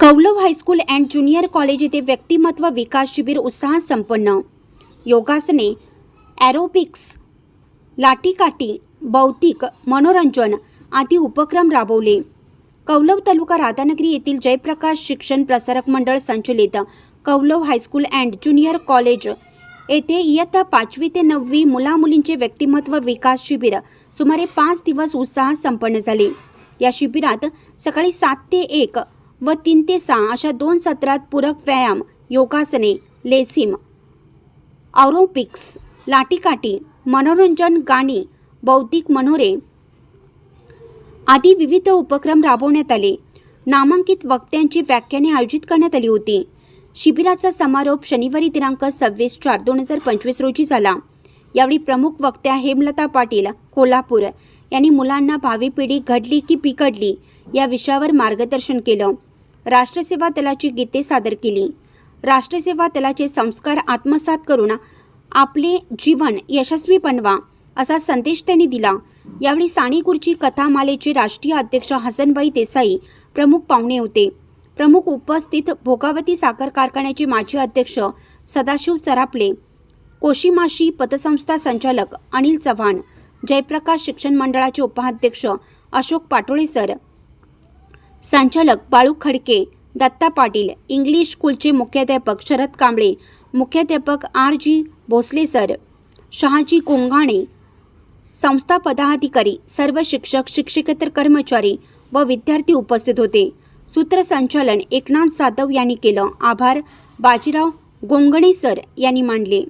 Kaulav high school and junior college येथे व्यक्तिमत्व विकास शिबिर उत्साहात संपन्न. योगासने ॲरोबिक्स लाटीकाठी भौतिक मनोरंजन आदी उपक्रम राबवले. कौलव तालुका राधानगरी येथील जयप्रकाश शिक्षण प्रसारक मंडळ संचलित Kaulav high school and junior college येथे इयत्ता पाचवी ते नववी मुलामुलींचे व्यक्तिमत्व विकास शिबिर सुमारे पाच दिवस उत्साहात संपन्न झाले. या शिबिरात सकाळी सात ते एक व तीन ते सहा अशा दोन सत्रात पूरक व्यायाम योगासने लेझिम ऑरोपिक्स लाटीकाठी मनोरंजन गाणी बौद्धिक मनोरे आदी विविध उपक्रम राबवण्यात आले. नामांकित वक्त्यांची व्याख्याने आयोजित करण्यात आली होती. शिबिराचा समारोप शनिवारी दिनांक सव्वीस चार दोन हजार पंचवीस रोजी झाला. यावेळी प्रमुख वक्त्या हेमलता पाटील कोल्हापूर यांनी मुलांना भावी पिढी घडली की बिघडली या विषयावर मार्गदर्शन केलं. राष्ट्रसेवा दलाची गीते सादर केली. राष्ट्रसेवा दलाचे संस्कार आत्मसात करून आपले जीवन यशस्वी बनवा असा संदेश त्यांनी दिला. यावेळी साणी कथामालेचे राष्ट्रीय अध्यक्ष हसनभाई देसाई प्रमुख पाहुणे होते. प्रमुख उपस्थित भोगावती साखर कारखान्याचे माजी अध्यक्ष सदाशिव चरापले कोशिमाशी पतसंस्था संचालक अनिल चव्हाण जयप्रकाश शिक्षण मंडळाचे उपाध्यक्ष अशोक पाटोळे सर संचालक बाळू खडके दत्ता पाटील इंग्लिश स्कूलचे मुख्याध्यापक शरद कांबळे मुख्याध्यापक R G Bhosale sir Shahaji Konghane संस्था पदाधिकारी सर्व शिक्षक शिक्षकेतर कर्मचारी व विद्यार्थी उपस्थित होते. सूत्रसंचालन एकनाथ जाधव यांनी केलं आभार. बाजीराव गोंगणे सर यांनी मानले.